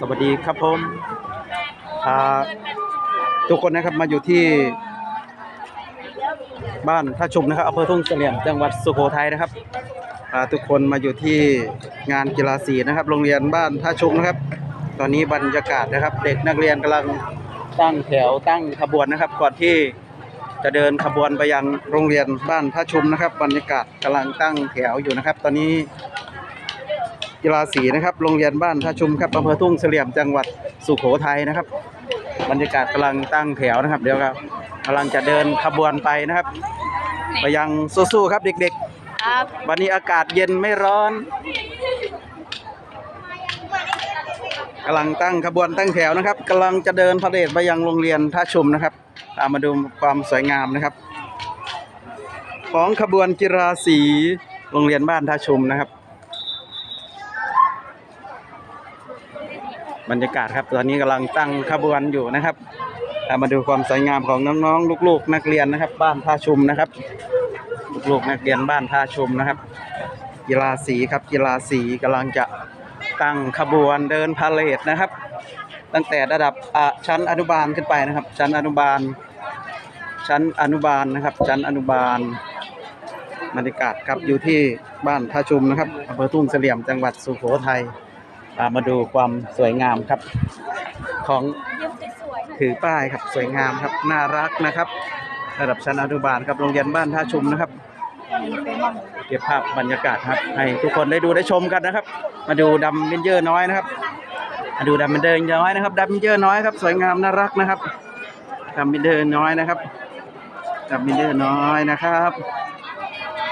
สวัสดีครับผมพาทุกคนนะครับมาอยู่ที่บ้านท่าชุมนะครับอำเภอทุ่งเสลี่ยมจังหวัดสุโขทัยนะครับพาทุกคนมาอยู่ที่งานกีฬาสีนะครับ โรงเรียนบ้านท่าชุมนะครับ ตอนนี้บรรยากาศนะครับ เด็กนักเรียนกำลังตั้งแถวตั้งขบวนนะครับ ก่อนที่จะเดินขบวนไปยังโรงเรียนบ้านท่าชุมนะครับ บรรยากาศกำลังตั้งแถวอยู่นะครับ ตอนนี้ กีฬาสีนะครับ โรงเรียนบ้านท่าชุมครับอำเภอทุ่งเสลี่ยมจังหวัดสุโขทัยนะครับ บรรยากาศกำลังตั้งแถวนะครับ เดี๋ยวครับกำลังจะเดินขบวนไปนะครับไปยังสู้ๆครับเด็กครับๆวันนี้อากาศเย็นไม่ร้อนกำลังตั้งขบวนตั้งแถวนะครับกำลังจะเดินพาเหรดไปยังโรงเรียนท่าชุมนะครับตามมาดูความสวยงามนะครับ ของขบวนกีฬาสีโรงเรียนบ้านท่าชุมนะครับ บรรยากาศครับ ตอนนี้กำลังตั้งขบวนอยู่นะครับมาดูความสวยงามของน้องๆลูกๆ นักเรียนนะครับ บ้านท่าชุมนะครับ ลูกๆนักเรียนบ้านท่าชุมนะครับ กีฬาสีครับกีฬาสีกำลังจะตั้งขบวนเดินพาเหรดนะครับ ตั้งแต่ระดับชั้นอนุบาลขึ้นไปนะครับ ชั้นอนุบาล ชั้นอนุบาลนะครับ ชั้นอนุบาลบรรยากาศครับอยู่ที่บ้านท่าชุมนะครับอำเภอทุ่งเสลี่ยมจังหวัดสุโขทัย มาดูความสวยงามครับ ของถือป้ายครับสวยงามครับน่ารักนะครับ ระดับชั้นอนุบาลครับโรงเรียนบ้านท่าชุมนะครับเก็บภาพบรรยากาศครับ ให้ทุกคนได้ดูได้ชมกันนะครับ มาดูดำเบนเยอร์น้อยนะครับ มาดูดำเบนเดอร์น้อยนะครับดำเบนเยอร์น้อยครับสวยงามน่ารักนะครับดำเบนเดอร์น้อยนะครับดำเบนเดอร์น้อยนะครับ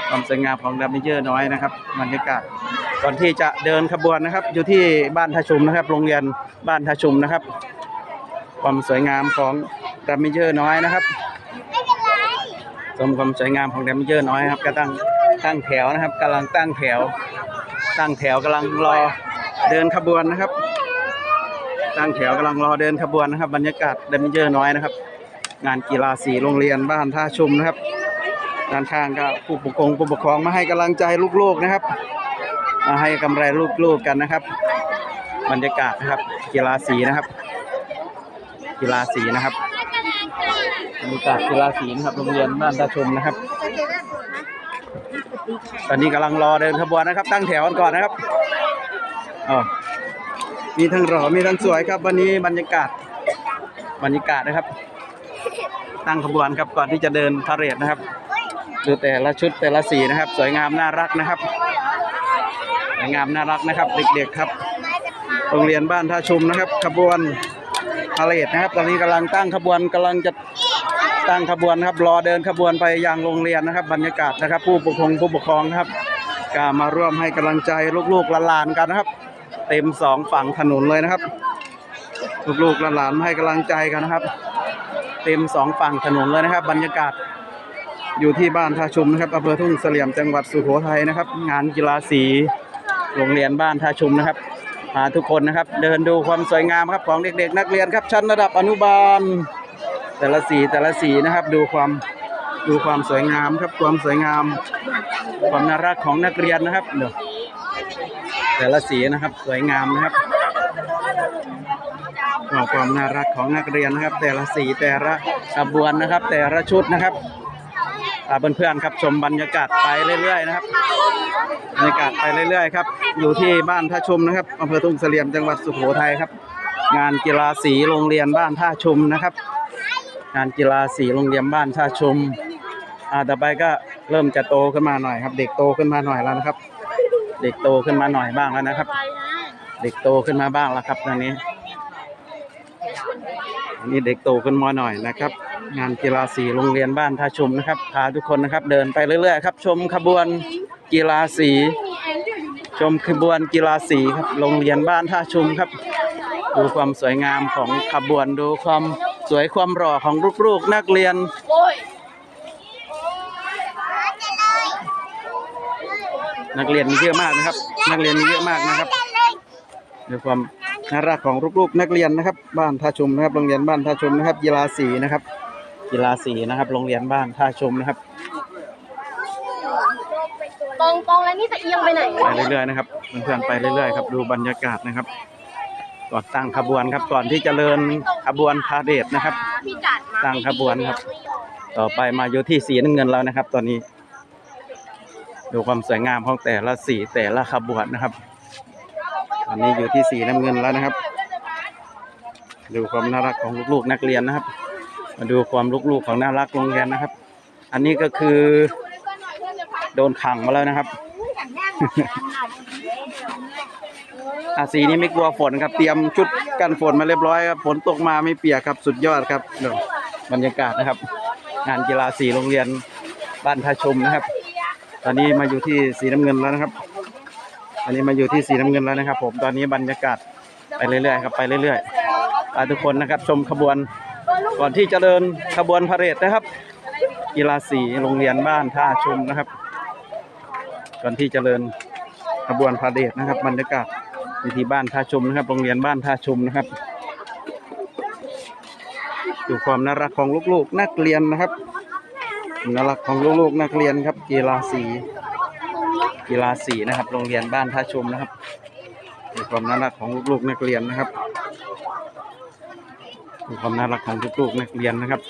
ความสวยงามของดำเบนเยอร์น้อยนะครับบรรยากาศ ก่อนที่จะเดินขบวนนะครับ อยู่ที่บ้านท่าชุมนะครับ โรงเรียนบ้านท่าชุมนะครับ ความสวยงามของดมเมเยอร์น้อยนะครับชมความสวยงามของดมเมเยอร์น้อยครับก็ตั้งตั้งแถวนะครับกำลังตั้งแถว ตั้งแถวกำลังรอเดินขบวนนะครับ ตั้งแถวกำลังรอเดินขบวนนะครับ บรรยากาศดมเมเยอร์น้อยนะครับ งานกีฬาสีโรงเรียนบ้านท่าชุมนะครับด้านข้างก็ผู้ปกครองผู้ปกครองมาให้กำลังใจลูกๆนะครับ มาให้กำไรลูกๆกันนะครับ บรรยากาศนะครับ กีฬาสีนะครับ กีฬาสีนะครับบรรยากาศกีฬาสีนะครับโรงเรียนบ้านตาชมนะครับ ตอนนี้กำลังรอเดินขบวนนะครับ ตั้งแถวกันก่อนนะครับอ๋อมีทั้งรอมีทั้งสวยครับ วันนี้บรรยากาศบรรยากาศนะครับ ตั้งขบวนครับก่อนที่จะเดินพาเรดนะครับดูแต่ละชุดแต่ละสีนะครับ สวยงามน่ารักนะครับ วยงามน่ารักนะครับ เด็กๆครับ โรงเรียนบ้านท่าชุมนะครับ ขบวนพาเหรดนะครับ ตอนนี้กำลังตั้งขบวนกำลังจะตั้งขบวนครับ รอเดินขบวนไปยังโรงเรียนนะครับ บรรยากาศนะครับ ผู้ปกครองผู้ปกครองครับก็มาร่วมให้กำลังใจลูกๆหลานๆกันนะครับ เต็มสองฝั่งถนนเลยนะครับ ลูกๆหลานๆให้กำลังใจกันนะครับ เต็มสองฝั่งถนนเลยนะครับ บรรยากาศอยู่ที่บ้านท่าชุมนะครับอำเภอทุ่งเสลี่ยมจังหวัดสุโขทัยนะครับ งานกีฬาสี โรงเรียนบ้านท่าชุมนะครับพาทุกคนนะครับ เดินดูความสวยงามครับของเด็กๆ นักเรียนครับ ชั้นระดับอนุบาล แต่ละสีแต่ละสีนะครับ ดูความดูความสวยงามครับความสวยงาม ความน่ารักของนักเรียนนะครับเดี๋ยวแต่ละสีนะครับสวยงามนะครับความน่ารักของนักเรียนนะครับ แต่ละสีแต่ละขบวนนะครับ แต่ละชุดนะครับเพื่อนๆครับชมบรรยากาศไปเรื่อยๆนะครับ บรรยากาศไปเรื่อยๆครับอยู่ที่บ้านท่าชุมนะครับอำเภอทุ่งเสลี่ยมจังหวัดสุโขทัยครับ งานกีฬาสีโรงเรียนบ้านท่าชุมนะครับ งานกีฬาสีโรงเรียนบ้านท่าชุมอ่าต่อไปก็เริ่มจะโตขึ้นมาหน่อยครับ เด็กโตขึ้นมาหน่อยแล้วนะครับ เด็กโตขึ้นมาหน่อยบ้างแล้วนะครับ เด็กโตขึ้นมาบ้างแล้วครับตอนนี้อันนี้เด็กโตขึ้นมาหน่อยนะครับ งานกีฬาสีโรงเรียนบ้านท่าชุมนะครับพาทุกคนนะครับ เดินไปเรื่อยๆครับ ชมขบวน กีฬาสี ชมขบวนกีฬาสีครับโรงเรียนบ้านท่าชุมครับ ดูความสวยงามของขบวนดูความสวยความหล่อของลูกๆนักเรียนนักเรียนมีเยอะมากนะครับ นักเรียนมีเยอะมากนะครับดูความน่ารักของลูกๆนักเรียนนะครับ บ้านท่าชุมนะครับ โรงเรียนบ้านท่าชุมนะครับ กีฬาสีนะครับ กีฬาสีนะครับ โรงเรียนบ้านท่าชุมนะครับ ตรงตรงแล้วนี่จะเอียงไปไหนไปเรื่อยๆนะครับเพื่อนๆไปเรื่อยๆครับดูบรรยากาศนะครับก่อนตั้งขบวนครับก่อนที่จะเดินขบวนพาเหรดนะครับพี่จัดมาตั้งขบวนครับ ต่อไปมาอยู่ที่สีน้ำเงินแล้วนะครับ ตอนนี้ ดูความสวยงามของแต่ละสีแต่ละขบวนนะครับ ตอนนี้อยู่ที่สีน้ำเงินแล้วนะครับ ดูความน่ารักของลูกๆนักเรียนนะครับ มาดูความลูกๆของน่ารักโรงเรียนนะครับ อันนี้ก็คือ โดนขังมาแล้วนะครับ อาสีนี้ไม่กลัวฝนครับ เตรียมชุดกันฝนมาเรียบร้อยครับ ฝนตกมาไม่เปียกครับ สุดยอดครับบรรยากาศนะครับ งานกีฬาสีโรงเรียนบ้านท่าชมนะครับ ตอนนี้มาอยู่ที่สีน้ำเงินแล้วนะครับตอนนี้มาอยู่ที่สีน้ำเงินแล้วนะครับ ผม ตอนนี้บรรยากาศไปเรื่อยๆครับ ไปเรื่อยๆทุกคนนะครับ ชมขบวน ก่อนที่จะเดินขบวนพาเหรดนะครับกีฬาสีโรงเรียนบ้านท่าชมนะครับ ก่อนที่จะเดินขบวนพาเหรดนะครับบรรยากาศอยู่ที่บ้านท่าชมนะครับ โรงเรียนบ้านท่าชมนะครับ ดูความน่ารักของลูกๆ นักเรียนนะครับน่ารักของลูกๆนักเรียนครับ กีฬาสี กีฬาสีนะครับ โรงเรียนบ้านท่าชมนะครับดูความน่ารักของลูกๆนักเรียนนะครับดูความน่ารักของลูกๆนักเรียนนะครับ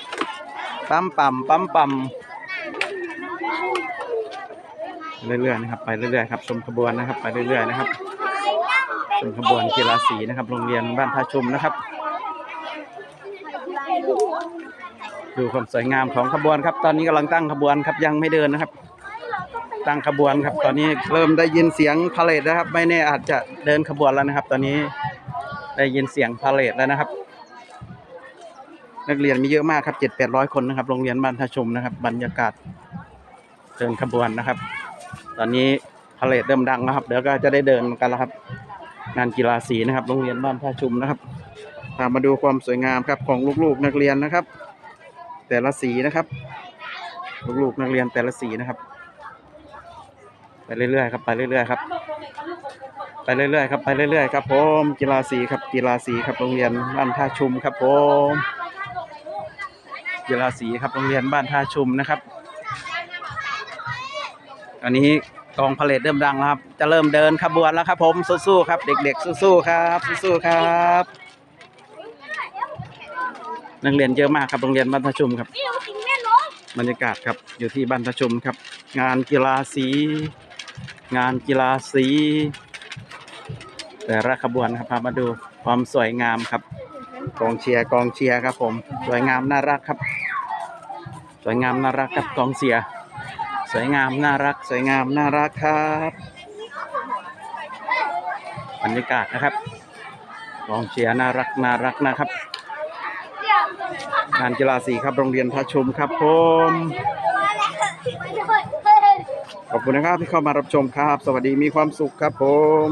ปั๊มปั๊มปั๊มปั๊ม เรื่อยๆนะครับไปเรื่อยๆครับชมขบวนนะครับ ไปเรื่อยๆนะครับชมขบวนกีฬาสีนะครับ โรงเรียนบ้านท่าชมนะครับ ดูความสวยงามของขบวนครับ ตอนนี้กำลังตั้งขบวนครับยังไม่เดินนะครับ ตั้งขบวนครับ ตอนนี้เริ่มได้ยินเสียงพาเลทนะครับ ไม่แน่อาจจะเดินขบวนแล้วนะครับ ตอนนี้ได้ยินเสียงพาเลทแล้วนะครับนักเรียนมีเยอะมากครับเจ็ดแปดร้อยคนนะครับ โรงเรียนบ้านท่าชมนะครับ บรรยากาศเดินขบวนนะครับ ตอนนี้พาเลทเริ่มดังแล้วครับเดี๋ยวก็จะได้เดินกันแล้วครับ งานกีฬาสีนะครับโรงเรียนบ้านท่าชุมนะครับพามาดูความสวยงามครับของลูกๆนักเรียนนะครับ แต่ละสีนะครับ ลูกๆนักเรียนแต่ละสีนะครับ ไปเรื่อยๆครับไปเรื่อยๆครับไปเรื่อยๆครับไปเรื่อยๆครับผมกีฬาสีครับกีฬาสีครับโรงเรียนบ้านท่าชุมครับผมกีฬาสีครับโรงเรียนบ้านท่าชุมนะครับ อันนี้กองพาเลทเริ่มดังแล้วครับ จะเริ่มเดินขบวนแล้วครับ ผมสู้ๆครับ เด็ก ๆ สู้ๆครับ สู้ๆครับนักเรียนเยอะมากครับโรงเรียนบ้านทชุมครับ บรรยากาศครับอยู่ที่บ้านประชุมครับ งานกีฬาสี งานกีฬาสี แต่ละขบวนครับพามาดูความสวยงามครับ กองเชียร์กองเชียร์ครับผม สวยงามน่ารักครับ สวยงามน่ารักครับกองเชียร์ สวยงามน่ารัก สวยงามน่ารักครับบรรยากาศนะครับกองเชียร์น่ารักน่ารักนะครับงานกีฬาสีครับโรงเรียนพระชุมครับผมขอบคุณนะครับที่เข้ามารับชมครับ สวัสดีมีความสุขครับผม